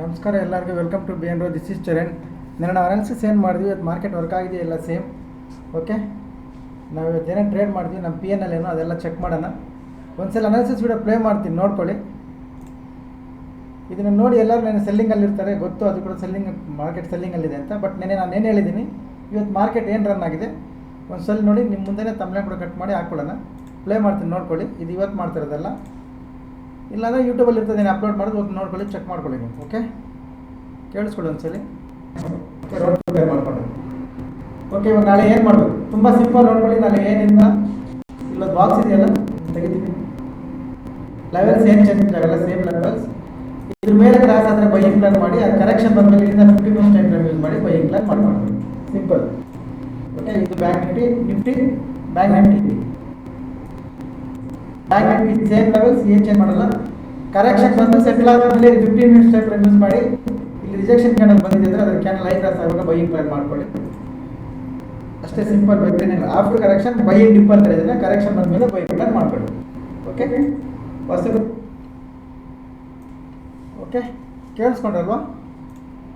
ನಮಸ್ಕಾರ ಎಲ್ಲರಿಗೂ. Welcome to B N rho this is Charan ನಾನು ನಾವು ಅನಾಲಿಸಿಸ್ ಏನು ಮಾಡಿದ್ವಿ? ಇವತ್ತು ಮಾರ್ಕೆಟ್ ವರ್ಕ್ ಆಗಿದೆ ಎಲ್ಲ ಸೇಮ್ ಓಕೆ ನಾವು ಇವತ್ತು ಏನೇನು ಟ್ರೇಡ್ ಮಾಡಿದ್ವಿ? ನಮ್ಮ ಪಿ ಎನ್ ಎಲ್ ಏನು? ಅದೆಲ್ಲ ಚೆಕ್ ಮಾಡೋಣ. ಒಂದ್ಸಲ ಅನಾಲಿಸಿಸ್ ವಿಡಿಯೋ ಪ್ಲೇ ಮಾಡ್ತೀನಿ, ನೋಡ್ಕೊಳ್ಳಿ. ಇದನ್ನು ನೋಡಿ ಎಲ್ಲರೂ ನಾನು ಸೆಲ್ಲಿಂಗಲ್ಲಿ ಇರ್ತಾರೆ. ಗೊತ್ತು, ಅದು ಕೂಡ ಸೆಲ್ಲಿಂಗ್ ಮಾರ್ಕೆಟ್ ಸೆಲ್ಲಿಂಗಲ್ಲಿದೆ ಅಂತ. ಬಟ್ ನೆನೆ ನಾನು ಏನು ಹೇಳಿದ್ದೀನಿ? ಇವತ್ತು ಮಾರ್ಕೆಟ್ ಏನು ರನ್ ಆಗಿದೆ? ಒಂದು ಸಲ ನೋಡಿ ನಿಮ್ಮ ಮುಂದೆನೇ ತಮ್ಮನೆ ಕೂಡ ಕಟ್ ಮಾಡಿ ಹಾಕ್ಕೊಳ್ಳೋಣ. ಪ್ಲೇ ಮಾಡ್ತೀನಿ, ನೋಡ್ಕೊಳ್ಳಿ. ಇದು ಇವತ್ತು ಮಾಡ್ತಿರೋದಲ್ಲ. ಇಲ್ಲಾಂದರೆ ಯೂಟ್ಯೂಬಲ್ಲಿ ಇರ್ತದೆ ಅಪ್ಲೋಡ್ ಮಾಡೋದು ಹೋಗಿ ನೋಡ್ಕೊಳ್ಳಿ ಚೆಕ್ ಮಾಡ್ಕೊಳ್ಳಿ ನೀವು ಓಕೆ ಕೇಳಿಸ್ಕೊಳ್ಳಿ ಒಂದ್ಸಲಿ. ಓಕೆ ಪ್ರಿಪೇರ್ ಓಕೆ ಇವಾಗ ನಾಳೆ ಏನು ಮಾಡಬೇಕು? ತುಂಬ ಸಿಂಪಲ್ ನೋಡ್ಕೊಳ್ಳಿ ನಾಳೆ ಏನಿಲ್ಲ? ಇಲ್ಲೊಂದು ಬಾಕ್ಸ್ ಇದೆಯಲ್ಲ ತೆಗಿತೀನಿ. ಲೆವೆಲ್ ಏನು ಚೇಂಜ್ ಆಗಲ್ಲ ಸೇಮ್ ಲೆವೆಲ್ಸ್ ಇದ್ರ ಮೇಲೆ ಕ್ರಾಸ್ ಆದರೆ ಬೈಯಿಂಗ್ ಪ್ಲಾನ್ ಮಾಡಿ ಅದು ಕರೆಕ್ಷನ್ ಬಂದಮೇಲೆ ಇದನ್ನ ಫಿಫ್ಟಿ ಪರ್ಸೆಂಟ್ ಟೈಮ್ ಯೂಸ್ ಮಾಡಿ ಬೈಯಿಂಗ್ ಪ್ಲಾನ್ ಮಾಡ್ಕೊಂಡು ಸಿಂಪಲ್ ಓಕೆ ಇದು bank Nifty Nifty bank Nifty bank Nifty same levels ಏನು ಚೇಂಜ್ ಮಾಡಲ್ಲ. ಕರೆಕ್ಷನ್ ಬಂದು ಸೆಟಲ್ ಆದಮೇಲೆ ಫಿಫ್ಟೀನ್ ಮಿನಿಟ್ಸ್ ಟೈಪ್ ಯೂಸ್ ಮಾಡಿ, ಇಲ್ಲಿ ರಿಜೆಕ್ಷನ್ ಕ್ಯಾಂಡಲ್ ಬಂದಿದೆ ಅಂದರೆ ಅದ್ರ ಕ್ಯಾಂಡಲ್ ಲೈಟ್ ಕ್ರಾಸ್ ಆಗುವಾಗ ಬೈಯಿಂಗ್ ಪ್ಲಾನ್ ಮಾಡ್ಕೊಳ್ಳಿ. ಅಷ್ಟೇ ಸಿಂಪಲ್ ಬೇಕೇನಿಲ್ಲ ಆಫ್ಟರ್ ಕರೆಕ್ಷನ್ ಬೈ ಡಿಪ್ ಅಂತ ಹೇಳಿದ್ರೆ ಕರೆಕ್ಷನ್ ಬಂದಮೇಲೆ ಬೈ ಪ್ಲಾನ್ ಮಾಡ್ಕೊಳ್ಳಿ. ಓಕೆ ವಸ್ತು ಓಕೆ ಕೇಳಿಸ್ಕೊಂಡಲ್ವಾ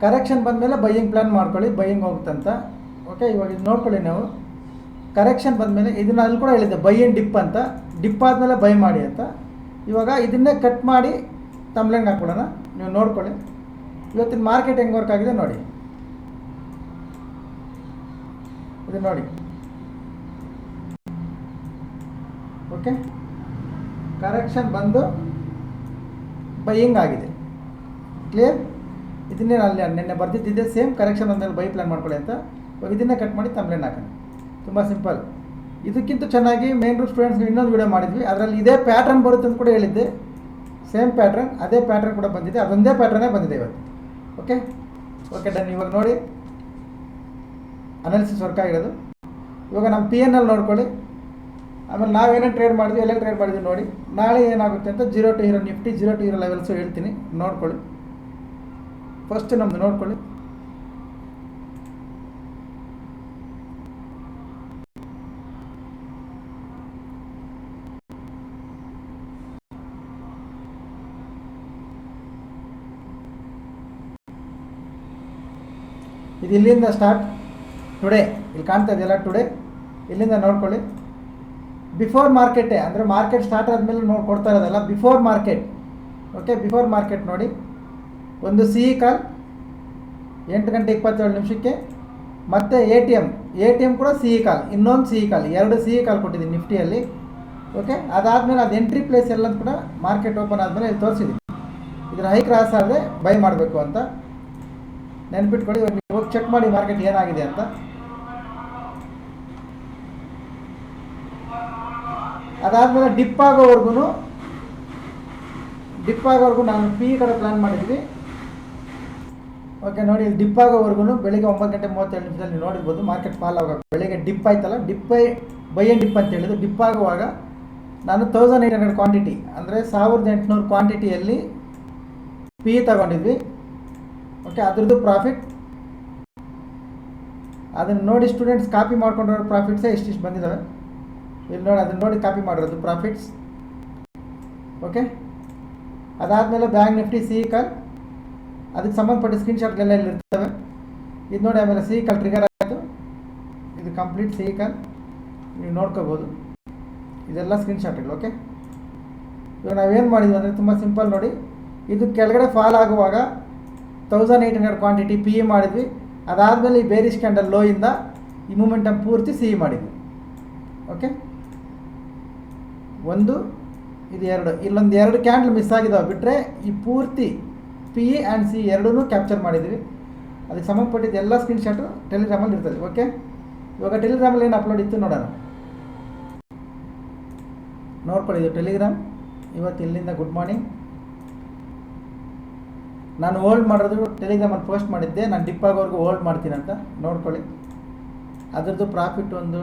ಕರೆಕ್ಷನ್ ಬಂದಮೇಲೆ ಬೈಯಿಂಗ್ ಪ್ಲಾನ್ ಮಾಡ್ಕೊಳ್ಳಿ ಬೈಯಿಂಗ್ ಹೋಗುತ್ತಂತ ಓಕೆ ಇವಾಗ ಇದು ನೋಡ್ಕೊಳ್ಳಿ ನಾವು. ಕರೆಕ್ಷನ್ ಬಂದಮೇಲೆ ಇದನ್ನ ಅಲ್ಲಿ ಕೂಡ ಹೇಳಿದ್ದೆ, ಬೈ ಆ್ಯಂಡ್ ಡಿಪ್ ಅಂತ. ಡಿಪ್ ಆದಮೇಲೆ ಬೈ ಮಾಡಿ ಅಂತ. ಇವಾಗ ಇದನ್ನೇ ಕಟ್ ಮಾಡಿ ತಮ್ಲೆಂಗೆ ಹಾಕ್ಕೊಳ್ಳೋಣ ನೀವು ನೋಡ್ಕೊಳ್ಳಿ. ಇವತ್ತಿನ ಮಾರ್ಕೆಟ್ ಹೆಂಗೆ ವರ್ಕ್ ಆಗಿದೆ ನೋಡಿ. ಇದು ನೋಡಿ. ಓಕೆ ಕರೆಕ್ಷನ್ ಬಂದು ಬೈಯಿಂಗ್ ಆಗಿದೆ. ಕ್ಲಿಯರ್ ಇದನ್ನೇ ಅಲ್ಲಿ ನಿನ್ನೆ ಬರ್ದಿದ್ದಿದ್ದೆ ಸೇಮ್ ಕರೆಕ್ಷನ್ ಬಂದಮೇಲೆ ಬೈ ಪ್ಲಾನ್ ಮಾಡ್ಕೊಳ್ಳಿ ಅಂತ. ಇವಾಗ ಇದನ್ನೇ ಕಟ್ ಮಾಡಿ ತಮ್ಲೇನ್ ಹಾಕೋಣ. ತುಂಬ ಸಿಂಪಲ್. ಇದಕ್ಕಿಂತ ಚೆನ್ನಾಗಿ ಮೇನ್ ಗ್ರೂಪ್ ಸ್ಟೂಡೆಂಟ್ಸ್ಗೆ ಇನ್ನೊಂದು ವಿಡಿಯೋ ಮಾಡಿದ್ವಿ. ಅದರಲ್ಲಿ ಇದೇ ಪ್ಯಾಟ್ರನ್ ಬರುತ್ತೆ ಅಂತ ಕೂಡ ಹೇಳಿದ್ದೆ. ಸೇಮ್ ಪ್ಯಾಟ್ರನ್ ಅದೇ ಪ್ಯಾಟ್ರನ್ ಕೂಡ ಬಂದಿದೆ. ಅದೊಂದೇ ಪ್ಯಾಟ್ರನ್ನೇ ಬಂದಿದೆ ಇವತ್ತು. ಓಕೆ ಓಕೆ ಡನ್ ಇವಾಗ ನೋಡಿ. ಅನಾಲಿಸಿಸ್ ವರ್ಕ್ ಆಗಿರೋದು. ಇವಾಗ ನಮ್ಮ ಪಿ ಎನ್ ಎಲ್ ನೋಡ್ಕೊಳ್ಳಿ. ಆಮೇಲೆ ನಾವೇನೇನು ಟ್ರೇಡ್ ಮಾಡಿದ್ವಿ ಎಲ್ಲ ಟ್ರೇಡ್ ಮಾಡಿದ್ವಿ ನೋಡಿ. ನಾಳೆ ಏನಾಗುತ್ತೆ ಅಂತ zero to hero Nifty zero to hero levels ಹೇಳ್ತೀನಿ. ನೋಡ್ಕೊಳ್ಳಿ. ಫಸ್ಟ್ ನಮ್ಮದು ನೋಡ್ಕೊಳ್ಳಿ. ಇದು ಇಲ್ಲಿಂದ ಸ್ಟಾರ್ಟ್ ಟುಡೇ ಇಲ್ಲಿ ಕಾಣ್ತಾ ಇದೆಯಲ್ಲ ಟುಡೇ ಇಲ್ಲಿಂದ ನೋಡ್ಕೊಳ್ಳಿ. ಬಿಫೋರ್ ಮಾರ್ಕೆಟೇ ಅಂದರೆ ಮಾರ್ಕೆಟ್ ಸ್ಟಾರ್ಟ್ ಆದಮೇಲೆ ನೋಡಿ ಕೊಡ್ತಾ ಇರೋದಲ್ಲ before market okay before market ನೋಡಿ. ಒಂದು ಸಿಹಿ ಕಾಲ್ ಎಂಟು ಗಂಟೆ ಇಪ್ಪತ್ತೇಳು ನಿಮಿಷಕ್ಕೆ. ಮತ್ತು A T M A T M ಕೂಡ ಸಿಹಿ ಕಾಲ್ ಇನ್ನೊಂದು ಸಿಹಿ ಕಾಲ್ ಎರಡು ಸಿಹಿ ಕಾಲ್ ಕೊಟ್ಟಿದ್ದೀನಿ ನಿಫ್ಟಿಯಲ್ಲಿ. ಓಕೆ ಅದಾದಮೇಲೆ ಅದು ಎಂಟ್ರಿ ಪ್ಲೇಸ್ ಎಲ್ಲ ಕೂಡ ಮಾರ್ಕೆಟ್ ಓಪನ್ ಆದಮೇಲೆ ತೋರಿಸಿದ್ದೀನಿ. ಇದರ ಹೈ ಕ್ರಾಸ್ ಆದರೆ ಬೈ ಮಾಡಬೇಕು ಅಂತ. ನೆನ್ಪಿಟ್ಕೊಳ್ಳಿ ಹೋಗಿ ಚೆಕ್ ಮಾಡಿ ಮಾರ್ಕೆಟ್ ಏನಾಗಿದೆ ಅಂತ. ಅದಾದಮೇಲೆ ಡಿಪ್ ಆಗೋವರೆಗೂ ಡಿಪ್ ಆಗೋವರೆಗೂ ನಾನು ಪಿ ಕಡೆ ಪ್ಲ್ಯಾನ್ ಮಾಡಿದ್ವಿ. ಓಕೆ ನೋಡಿ, ಇಲ್ಲಿ ಡಿಪ್ ಆಗೋವರೆಗೂ ಬೆಳಿಗ್ಗೆ ಒಂಬತ್ತು ಗಂಟೆ ಮೂವತ್ತೆರಡು ನಿಮಿಷದಲ್ಲಿ ನೋಡಿರ್ಬೋದು ಮಾರ್ಕೆಟ್ ಫಾಲ್ ಆಗುವಾಗ ಬೆಳಿಗ್ಗೆ ಡಿಪ್ ಆಯ್ತಲ್ಲ ಡಿಪ್ ಬೈ ಆ್ಯಂಡ್ ಡಿಪ್ ಅಂತ ಹೇಳಿದ್ರು. ಡಿಪ್ ಆಗುವಾಗ ನಾನು ತೌಸಂಡ್ ಏಯ್ಟ್ ಹಂಡ್ರೆಡ್ ಕ್ವಾಂಟಿಟಿ ಅಂದರೆ ಸಾವಿರದ ಎಂಟುನೂರು ಕ್ವಾಂಟಿಟಿಯಲ್ಲಿ ಪಿ ತಗೊಂಡಿದ್ವಿ. ಓಕೆ, ಅದ್ರದ್ದು ಪ್ರಾಫಿಟ್ ಅದನ್ನು ನೋಡಿ ಸ್ಟೂಡೆಂಟ್ಸ್ ಕಾಪಿ ಮಾಡ್ಕೊಂಡಿರೋ ಪ್ರಾಫಿಟ್ಸೇ ಇಷ್ಟಿಷ್ಟು ಬಂದಿದ್ದಾವೆ ಇಲ್ಲಿ ನೋಡಿ, ಅದನ್ನು ನೋಡಿ ಕಾಪಿ ಮಾಡಿರೋದು ಪ್ರಾಫಿಟ್ಸ್ ಓಕೆ? ಅದಾದಮೇಲೆ ಬ್ಯಾಂಕ್ ನಿಫ್ಟಿ ಸಿ ಕಾಲ್ ಅದಕ್ಕೆ ಸಂಬಂಧಪಟ್ಟ ಸ್ಕ್ರೀನ್ಶಾಟ್ಗಳೆಲ್ಲ ಇಲ್ಲಿ ಇರ್ತವೆ ಇದು ನೋಡಿ ಆಮೇಲೆ ಸಿ ಕಾಲ್ ಟ್ರಿಗರ್ ಆಯಿತು. ಇದು ಕಂಪ್ಲೀಟ್ ಸಿ ಕಾಲ್ ನೀವು ನೋಡ್ಕೋಬೋದು. ಇದೆಲ್ಲ ಸ್ಕ್ರೀನ್ಶಾಟ್ಗಳು ಓಕೆ? ಇವಾಗ ನಾವೇನು ಮಾಡಿದ್ವಿ ಅಂದರೆ ತುಂಬ ಸಿಂಪಲ್ ನೋಡಿ. ಇದು ಕೆಳಗಡೆ ಫಾಲ್ ಆಗುವಾಗ thousand eight hundred quantity P E ಮಾಡಿದ್ವಿ. ಅದಾದಮೇಲೆ ಈ ಬೇರಿಶ್ ಕ್ಯಾಂಡಲ್ ಲೋಯಿಂದ ಈ ಮೂಮೆಂಟಮ್ ಪೂರ್ತಿ ಸಿ ಇ ಮಾಡಿದ್ವಿ. ಓಕೆ ಒಂದು, ಇದು ಎರಡು. ಇಲ್ಲೊಂದು ಎರಡು ಕ್ಯಾಂಡಲ್ ಮಿಸ್ ಆಗಿದಾವೆ. ಬಿಟ್ಟರೆ ಈ ಪೂರ್ತಿ ಪಿ ಇ ಆ್ಯಂಡ್ ಸಿ ಎರಡೂ ಕ್ಯಾಪ್ಚರ್ ಮಾಡಿದ್ವಿ. ಅದಕ್ಕೆ ಸಂಬಂಧಪಟ್ಟಿದ್ದು ಎಲ್ಲ ಸ್ಕ್ರೀನ್ಶಾಟು ಟೆಲಿಗ್ರಾಮಲ್ಲಿ ಇರ್ತದೆ. ಓಕೆ ಇವಾಗ ಟೆಲಿಗ್ರಾಮಲ್ಲಿ ಏನು ಅಪ್ಲೋಡ್ ಇತ್ತು ನೋಡೋಣ. ನೋಡ್ಕೊಳ್ಳಿ, ಇದು ಟೆಲಿಗ್ರಾಮ್ ಇವತ್ತು ಇಲ್ಲಿಂದ ಗುಡ್ ಮಾರ್ನಿಂಗ್ ನಾನು ಹೋಲ್ಡ್ ಮಾಡೋದು ಟೆಲಿಗ್ರಾಮಲ್ಲಿ ಪೋಸ್ಟ್ ಮಾಡಿದ್ದೆ, ನಾನು ಡಿಪ್ ಆಗೋವರೆಗೂ ಹೋಲ್ಡ್ ಮಾಡ್ತೀನಿ ಅಂತ. ನೋಡ್ಕೊಳ್ಳಿ. ಅದರದ್ದು ಪ್ರಾಫಿಟ್ ಒಂದು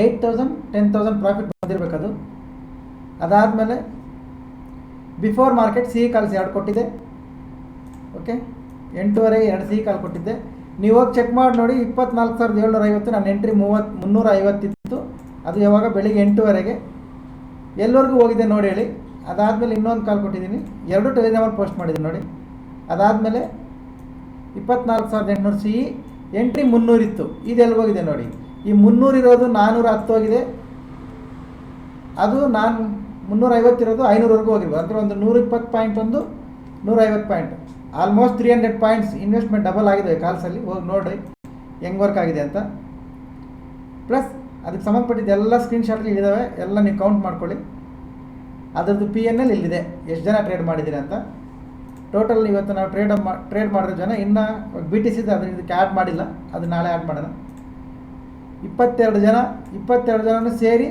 eight thousand ten thousand profit ಬಂದಿರಬೇಕದು ಅದಾದಮೇಲೆ ಬಿಫೋರ್ ಮಾರ್ಕೆಟ್ ಸಿಹಿ ಕಾಲ್ಸ್ ಎರಡು ಕೊಟ್ಟಿದೆ. ಓಕೆ ಎಂಟೂವರೆ, ಎರಡು ಸಿಹಿ ಕಾಲ್ ಕೊಟ್ಟಿದ್ದೆ. ನೀವು ಹೋಗಿ ಚೆಕ್ ಮಾಡಿ ನೋಡಿ, ಇಪ್ಪತ್ನಾಲ್ಕು ಸಾವಿರದ ಏಳ್ನೂರ ಐವತ್ತು ನಾನು ಎಂಟ್ರಿ ಮೂವತ್ತು ಮುನ್ನೂರ ಐವತ್ತಿತ್ತು ಅದು ಯಾವಾಗ? ಬೆಳಿಗ್ಗೆ ಎಂಟೂವರೆಗೆ. ಎಲ್ಲರಿಗೂ ಹೋಗಿದೆ ನೋಡಿ ಹೇಳಿ. ಅದಾದಮೇಲೆ ಇನ್ನೊಂದು ಕಾಲ್ ಕೊಟ್ಟಿದ್ದೀನಿ. ಎರಡು ಟೆಲಿಗ್ರಾಮಲ್ಲಿ ಪೋಸ್ಟ್ ಮಾಡಿದ್ದೀನಿ ನೋಡಿ. ಅದಾದಮೇಲೆ ಇಪ್ಪತ್ನಾಲ್ಕು ಸಾವಿರದ ಎಂಟುನೂರು ಸಿ ಎಂಟ್ರಿ ಮುನ್ನೂರಿತ್ತು ಇದೆಲ್ಲಿ ಹೋಗಿದೆ ನೋಡಿ. ಈ ಮುನ್ನೂರಿರೋದು ನಾನ್ನೂರ ಹತ್ತು ಹೋಗಿದೆ. ಅದು ನಾನು ಮುನ್ನೂರೈವತ್ತಿರೋದು ಐನೂರವರೆಗೂ ಹೋಗಿರ್ಬೋದು. ಅಂದರೆ ಒಂದು ನೂರ ಇಪ್ಪತ್ತು ಪಾಯಿಂಟ್ ಒಂದು ನೂರೈವತ್ತು point almost three hundred points investment double ಆಗಿದೆ ಕಾಲ್ಸಲ್ಲಿ ಹೋಗಿ ನೋಡಿ ಹೆಂಗೆ ವರ್ಕ್ ಆಗಿದೆ ಅಂತ. ಪ್ಲಸ್ ಅದಕ್ಕೆ ಸಂಬಂಧಪಟ್ಟಿದ್ದ ಎಲ್ಲ ಸ್ಕ್ರೀನ್ಶಾಟ್ಗಳು ಇದ್ದಾವೆ ಎಲ್ಲ ನೀವು ಕೌಂಟ್ ಮಾಡ್ಕೊಳ್ಳಿ. ಅದರದ್ದು ಪಿ ಎನ್ ಎಲ್ ಇಲ್ಲಿದೆ ಎಷ್ಟು ಜನ ಟ್ರೇಡ್ ಮಾಡಿದ್ದೀರಿ ಅಂತ. ಟೋಟಲ್ ಇವತ್ತು ನಾವು ಟ್ರೇಡ್ ಟ್ರೇಡ್ ಮಾಡಿರೋ ಜನ ಇನ್ನೂ ಬಿ ಟಿ ಸಿದು ಅದನ್ನ ಇದಕ್ಕೆ ಆ್ಯಡ್ ಮಾಡಿಲ್ಲ. ಅದು ನಾಳೆ ಆ್ಯಡ್ ಮಾಡೋಣ. ಇಪ್ಪತ್ತೆರಡು ಜನ, ಇಪ್ಪತ್ತೆರಡು ಜನನೂ ಸೇರಿ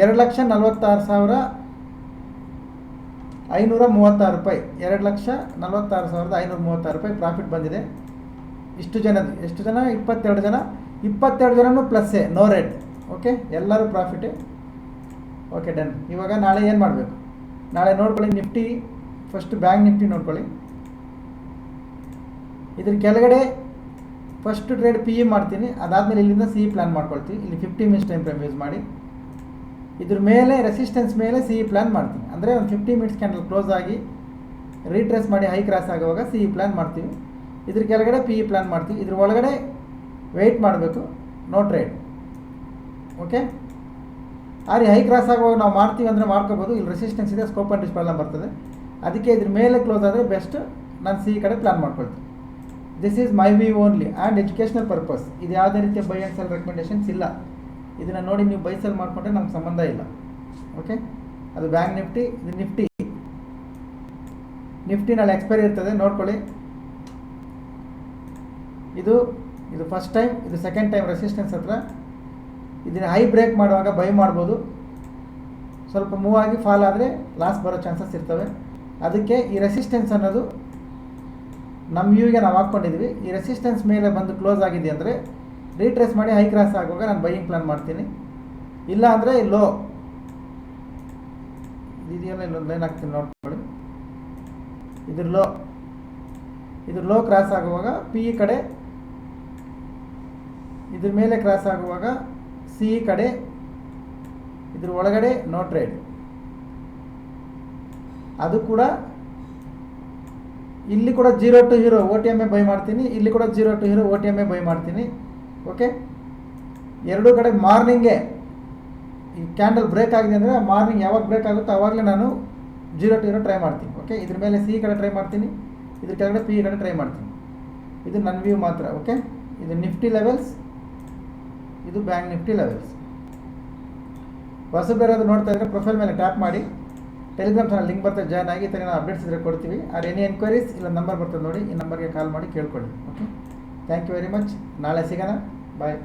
ಎರಡು ಲಕ್ಷ ನಲವತ್ತಾರು ಸಾವಿರ ಐನೂರ ಮೂವತ್ತಾರು ರೂಪಾಯಿ. ಎರಡು ಲಕ್ಷ ನಲವತ್ತಾರು ಸಾವಿರದ ಐನೂರ ಮೂವತ್ತಾರು ರೂಪಾಯಿ ಪ್ರಾಫಿಟ್ ಬಂದಿದೆ. ಇಷ್ಟು ಜನ ಎಷ್ಟು ಜನ? ಇಪ್ಪತ್ತೆರಡು ಜನ. ಇಪ್ಪತ್ತೆರಡು ಜನನೂ ಪ್ಲಸ್ಸೇ ನೋ ರೆಡ್ ಓಕೆ ಎಲ್ಲರೂ ಪ್ರಾಫಿಟೇ ಓಕೆ ಡನ್ ಇವಾಗ ನಾಳೆ ಏನು ಮಾಡಬೇಕು? ನಾಳೆ ನೋಡ್ಕೊಳ್ಳಿ, ನಿಫ್ಟಿ ಫಸ್ಟ್ ಬ್ಯಾಂಕ್ ನಿಫ್ಟಿ ನೋಡ್ಕೊಳ್ಳಿ. ಇದ್ರ ಕೆಳಗಡೆ ಫಸ್ಟ್ ಟ್ರೇಡ್ ಪಿ ಇ ಮಾಡ್ತೀನಿ. ಅದಾದಮೇಲೆ ಇಲ್ಲಿಂದ ಸಿ ಇ ಪ್ಲ್ಯಾನ್ ಮಾಡ್ಕೊಳ್ತೀನಿ ಇಲ್ಲಿ fifty minutes time frame use ಮಾಡಿ. ಇದ್ರ ಮೇಲೆ ರೆಸಿಸ್ಟೆನ್ಸ್ ಮೇಲೆ ಸಿ ಇ ಪ್ಲ್ಯಾನ್ ಮಾಡ್ತೀನಿ. ಅಂದರೆ ಒಂದು ಫಿಫ್ಟಿ ಮಿನಿಟ್ಸ್ ಕ್ಯಾಂಡಲ್ ಕ್ಲೋಸ್ ಆಗಿ ರೀಟ್ರೆಸ್ ಮಾಡಿ ಹೈ ಕ್ರಾಸ್ ಆಗುವಾಗ ಸಿ ಇ ಪ್ಲ್ಯಾನ್ ಮಾಡ್ತೀವಿ. ಇದ್ರ ಕೆಳಗಡೆ ಪಿ ಇ ಪ್ಲ್ಯಾನ್ ಮಾಡ್ತೀವಿ. ಇದ್ರ ಒಳಗಡೆ ವೆಯ್ಟ್ ಮಾಡಬೇಕು. ನೋ ಟ್ರೇಡ್ ಓಕೆ ಆ ರೀ ಹೈ ಕ್ರಾಸ್ ಆಗುವಾಗ ನಾವು ಮಾಡ್ತೀವಿ ಅಂದರೆ ಮಾಡ್ಕೋಬೋದು. ಇಲ್ಲಿ ರೆಸಿಸ್ಟೆನ್ಸ್ ಇದೆ ಸ್ಕೋಪ್ ಆ್ಯಂಡ್ ಪ್ರಾಬ್ಲಮ್ ಬರ್ತದೆ. ಅದಕ್ಕೆ ಇದ್ರ ಮೇಲೆ ಕ್ಲೋಸ್ ಆದರೆ ಬೆಸ್ಟ್ ನಾನು ಸಿ ಕಡೆ ಪ್ಲ್ಯಾನ್ ಮಾಡ್ಕೊಳ್ತೀನಿ. This is my view only and educational purpose ಇದು ಯಾವುದೇ ರೀತಿಯ ಬೈ ಆ್ಯಂಡ್ ಸೆಲ್ ರೆಕಮೆಂಡೇಷನ್ಸ್ ಇಲ್ಲ. ಇದನ್ನು ನೋಡಿ ನೀವು ಬೈ ಸೆಲ್ ಮಾಡಿಕೊಂಡ್ರೆ ನಮ್ಗೆ ಸಂಬಂಧ ಇಲ್ಲ. ಓಕೆ ಅದು ಬ್ಯಾಂಕ್ ನಿಫ್ಟಿ, ಇದು ನಿಫ್ಟಿ. ನಿಫ್ಟಿ ನಾಳೆ ಎಕ್ಸ್ಪೈರಿ ಇರ್ತದೆ, ನೋಡ್ಕೊಳ್ಳಿ. ಇದು ಇದು ಫಸ್ಟ್ ಟೈಮ್ ಇದು ಸೆಕೆಂಡ್ ಟೈಮ್ ರೆಸಿಸ್ಟೆನ್ಸ್ ಹತ್ರ. ಇದನ್ನು ಹೈ ಬ್ರೇಕ್ ಮಾಡುವಾಗ ಬೈ ಮಾಡ್ಬೋದು. ಸ್ವಲ್ಪ ಮೂವ್ ಆಗಿ ಫಾಲ್ ಆದರೆ ಲಾಸ್ ಬರೋ ಚಾನ್ಸಸ್ ಇರ್ತವೆ. ಅದಕ್ಕೆ ಈ ರೆಸಿಸ್ಟೆನ್ಸ್ ಅನ್ನೋದು ನಮ್ಮ ವ್ಯೂಗೆ ನಾವು ಹಾಕ್ಕೊಂಡಿದ್ವಿ. ಈ ರೆಸಿಸ್ಟೆನ್ಸ್ ಮೇಲೆ ಬಂದು ಕ್ಲೋಸ್ ಆಗಿದೆ ಅಂದರೆ ರೀಟ್ರೇಸ್ ಮಾಡಿ ಹೈ ಕ್ರಾಸ್ ಆಗುವಾಗ ನಾನು ಬೈಯಿಂಗ್ ಪ್ಲಾನ್ ಮಾಡ್ತೀನಿ. ಇಲ್ಲ ಅಂದರೆ ಲೋ ಇದೆಯಲ್ಲ ಇಲ್ಲೊಂದು ಲೈನ್ ಹಾಕ್ತೀನಿ ನೋಡ್ಕೊಳ್ಳಿ. ಇದ್ರ ಲೋ ಇದ್ರ ಲೋ ಕ್ರಾಸ್ ಆಗುವಾಗ ಪಿ ಇ ಕಡೆ. ಇದ್ರ ಮೇಲೆ ಕ್ರಾಸ್ ಆಗುವಾಗ ಸಿ ಕಡೆ, ಇದ್ರ ಒಳಗಡೆ ನೋ ಟ್ರೇಡ್ ಅದು ಕೂಡ ಇಲ್ಲಿ ಕೂಡ zero to hero O T M A buy ಮಾಡ್ತೀನಿ, ಇಲ್ಲಿ ಕೂಡ zero to hero O T M A buy ಮಾಡ್ತೀನಿ ಓಕೆ ಎರಡೂ ಕಡೆ ಮಾರ್ನಿಂಗೇ ಈ ಕ್ಯಾಂಡಲ್ ಬ್ರೇಕ್ ಆಗಿದೆ ಅಂದರೆ ಮಾರ್ನಿಂಗ್ ಯಾವಾಗ ಬ್ರೇಕ್ ಆಗುತ್ತೋ ಆವಾಗಲೇ ನಾನು ಜೀರೋ ಟು ಹೀರೋ ಟ್ರೈ ಮಾಡ್ತೀನಿ ಓಕೆ ಇದ್ರ ಮೇಲೆ ಸಿ ಕಡೆ ಟ್ರೈ ಮಾಡ್ತೀನಿ, ಇದ್ರ ಕೆಳಗಡೆ ಪಿ ಕಡೆ ಟ್ರೈ ಮಾಡ್ತೀನಿ. ಇದು ನನ್ನ ವ್ಯೂ ಮಾತ್ರ ಓಕೆ ಇದು ನಿಫ್ಟಿ ಲೆವೆಲ್ಸ್ ಇದು ಬ್ಯಾಂಕ್ ನಿಫ್ಟಿ ಲೆವೆಲ್ಸ್ ಹೊಸಬೇರಾದ್ರು ನೋಡ್ತಾ ಇದ್ದರೆ ಪ್ರೊಫೈಲ್ ಮೇಲೆ ಟ್ಯಾಪ್ ಮಾಡಿ. ಟೆಲಿಗ್ರಾಮ್ ಚಾನಲ್ ಲಿಂಕ್ ಬರ್ತದೆ ಜಾಯ್ನ್ ಆಗಿ ತನಕ ನಾವು ಅಪ್ಡೇಟ್ಸ್ ಇದ್ರೆ ಕೊಡ್ತೀವಿ. ಆರ್ ಎನಿ ಎನ್ಕ್ವೈರೀಸ್ ಇಲ್ಲ ನಂಬರ್ ಬರ್ತದೆ ನೋಡಿ, ಈ ನಂಬರ್ಗೆ ಕಾಲ್ ಮಾಡಿ ಕೇಳ್ಕೊಳ್ಳಿ. Okay thank you very much ನಾಳೆ ಸಿಗೋಣ. ಬಾಯ್